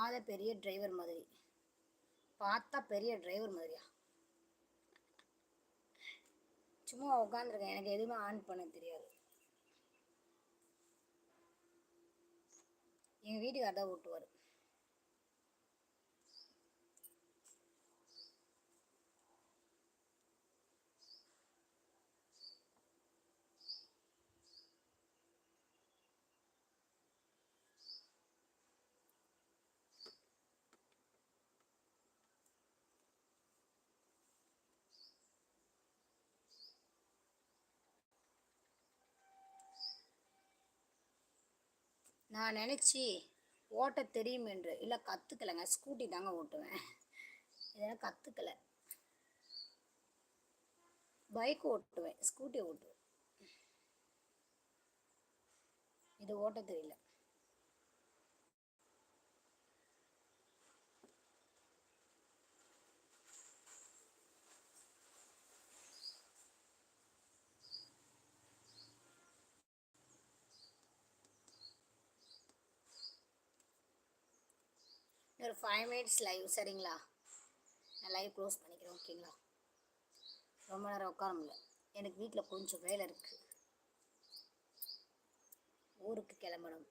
பாத பெரிய டிரைவர் மாதிரி. பார்த்தா பெரிய டிரைவர் மாதிரியா? சும்மா உட்காந்துருக்கேன் எனக்கு எதுவுமே ஆன் பண்ண தெரியாது. எங்கள் வீட்டுக்கார தான் ஓட்டுவார். நான் நினச்சி ஓட்ட தெரியும் என்று இல்லை கற்றுக்கலைங்க ஸ்கூட்டி தாங்க ஓட்டுவேன். இதெல்லாம் கற்றுக்கல பைக் ஓட்டுவேன் ஸ்கூட்டி ஓட்டுவேன். இது ஓட்ட தெரியல. ஒரு ஃபைவ் மினிட்ஸ் லைவ் சரிங்களா? நான் லைவ் க்ளோஸ் பண்ணிக்கிறேன் ஓகேங்களா? ரொம்ப நேரம் உட்கார முடியல. எனக்கு வீட்டில் கொஞ்சம் வேலை இருக்குது ஊருக்கு கிளம்பணும்.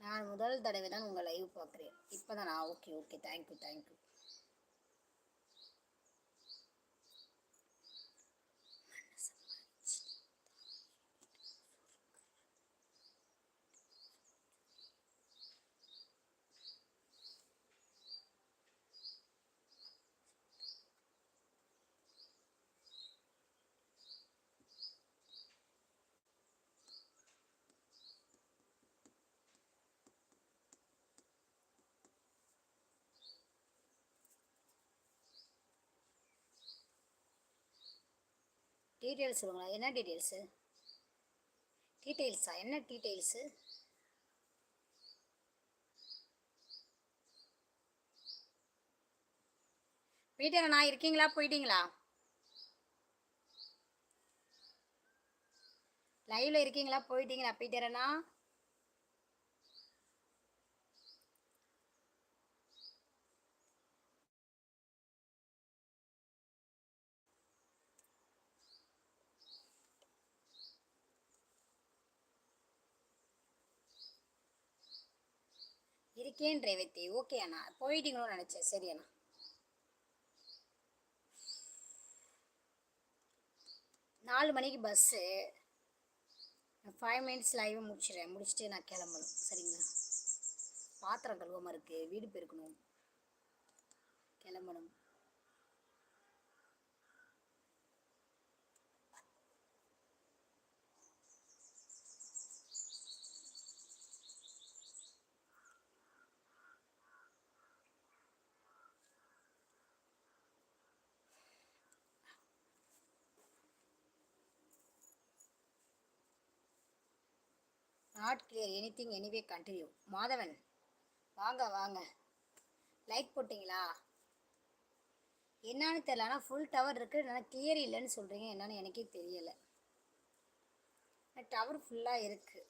நான் முதல் தடவை தான் உங்கள் லைவ் பார்க்குறேன் இப்போ தான் நான் okay okay thank you thank you details சொல்லுங்களா என்ன டீட்டெயில்ஸு டீட்டெயில்ஸா என்ன டீட்டெயில்ஸு வீட்டில் நான் இருக்கீங்களா? போயிட்டீங்களா? லைவ்ல இருக்கீங்களா? போயிட்டீங்களா பீட்டர் இருக்கேன் ரேவதி ஓகே அண்ணா போயிட்டீங்களோன்னு நினச்சேன். சரி அண்ணா. நாலு மணிக்கு பஸ்ஸு ஃபைவ் மினிட்ஸ் லைவ் முடிச்சிடுறேன். முடிச்சுட்டு நான் கிளம்பணும். சரிங்களா? பாத்திரம் கழுவாமல் இருக்குது வீடு பெருக்கணும். கிளம்பணும். Not clear anything anyway continue Madhavan வாங்க வாங்க. லைக் போட்டிங்களா? என்னன்னு தெரியல ஆனால் ஃபுல் டவர் இருக்குது ஆனால் கிளியர் இல்லைன்னு சொல்கிறீங்க என்னன்னு எனக்கே தெரியலை. டவர் ஃபுல்லாக இருக்குது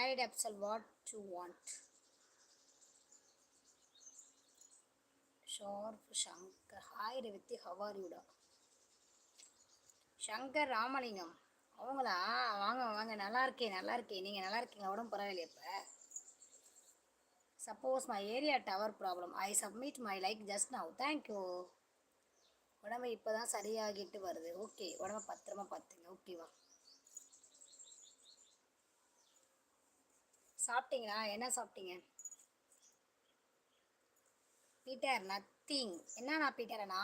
married Apsal, what to want? Sharp Shankar. Hi Revati, how are you? Da? Shankar Ramalingam அவங்களா? வாங்க வாங்க. நல்லா இருக்கேன் நல்லா இருக்கேன் நீங்கள் நல்லா இருக்கீங்க உடம்பு பரவாயில்ல இப்போ? Suppose my area tower problem I submit my like just now thank you உடம்பு இப்போ தான் சரியாகிட்டு வருது. ஓகே உடம்ப பத்திரமா பார்த்துங்க. ஓகேவா சாப்பிட்டீங்களா? என்ன சாப்பிட்டீங்க? பீட்டர் நத்திங் என்னண்ணா பீட்டரண்ணா